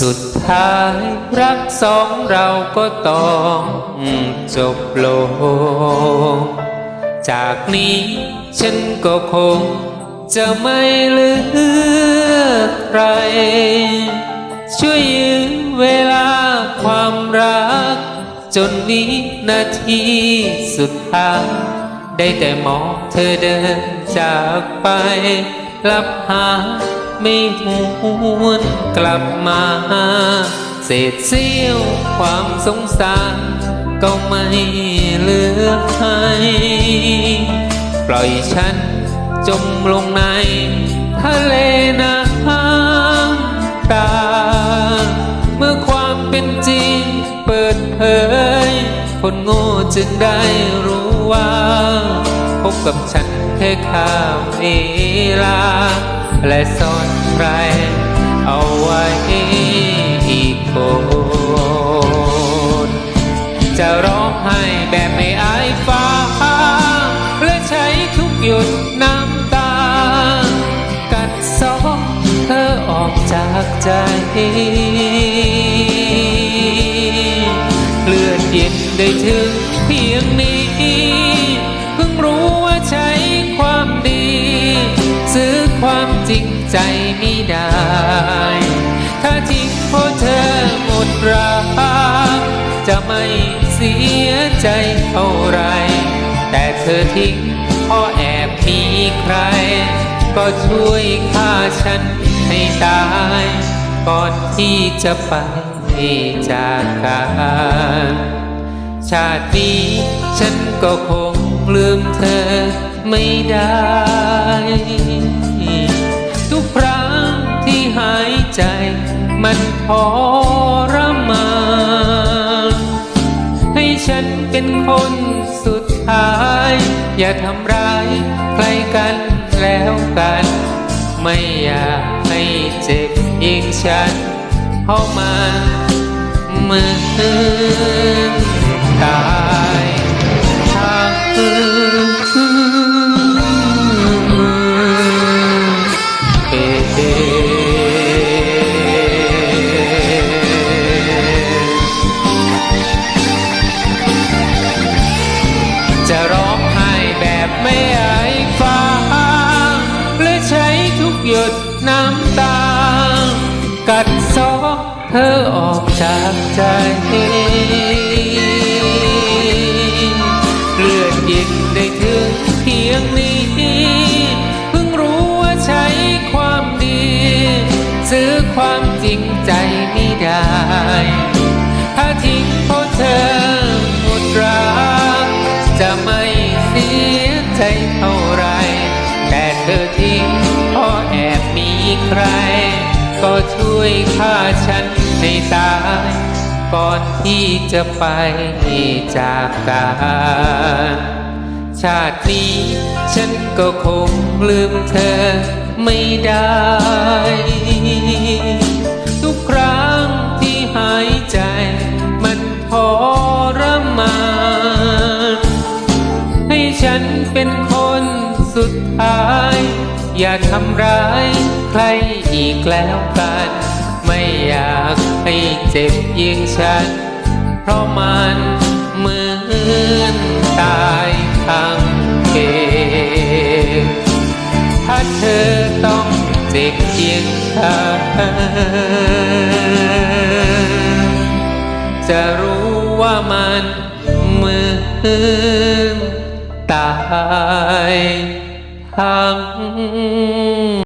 สุดท้ายรักสองเราก็ต้องจบลง จากนี้ฉันก็คงจะไม่เลือกใคร ช่วยยื้อเวลาความรัก จนวินาทีสุดท้ายได้แต่มองเธอเดินจากไป ลับหา ไม่หวนกลับมา เศษเสี้ยวความสงสาร ก็ไม่เหลือให้ปล่อยฉันจมลงใน ทะเลน้ำตา เมื่อความเป็นจริงเปิดเผย คนโง่จึงได้รู้ว่า พบกับฉัน แค่ข้ามเวลา และซ่อนใครเอาไว้อีกคนจะร้องไห้แบบไม่อายฟ้า และใช้ทุกหยดน้ำตา กัดซอกเธอออกจากใจเลือดเย็นได้ถึงเพียงนี้ ใจไม่ได้ ถ้าทิ้งเพราะเธอหมดรักจะไม่เสียใจเท่าไร แต่เธอทิ้งเพราะแอบมีใคร ก็ช่วยฆ่าฉันให้ตาย ก่อนที่จะไปจากกันชาตินี้ฉันก็คงลืมเธอไม่ได้ หายใจ มันทรมานให้ฉันเป็นคนสุดท้าย อย่าทำร้ายใครกันแล้วกัน ไม่อยากให้เจ็บยิงฉันเข้ามาเหมือนตายำตา กัดซอกเธอออกจากใจ เลือดเย็นได้ถึงเพียงนี้ เพิ่งรู้ว่าใช้ความดี ซื้อความจริงใจไม่ได้ ถ้าทิ้งเพราะเธอหมดรักจะไม่เสียใจเท่า ใคร ก็ช่วยฆ่าฉันให้ตาย ก่อนที่จะไปจากกันชาตินี้ ฉันก็คงลืมเธอไม่ได้ ทุกครั้งที่หายใจมันทรมานให้ฉันเป็นคนสุดท้าย อย่าทำร้ายใครอีกแล้วกัน ไม่อยากให้เจ็บยิ่งฉัน เพราะมันเหมือนตายทางเกมถ้าเธอต้องเจ็บเยียงฉันจะรู้ว่ามันเหมือนตาย ทั้ง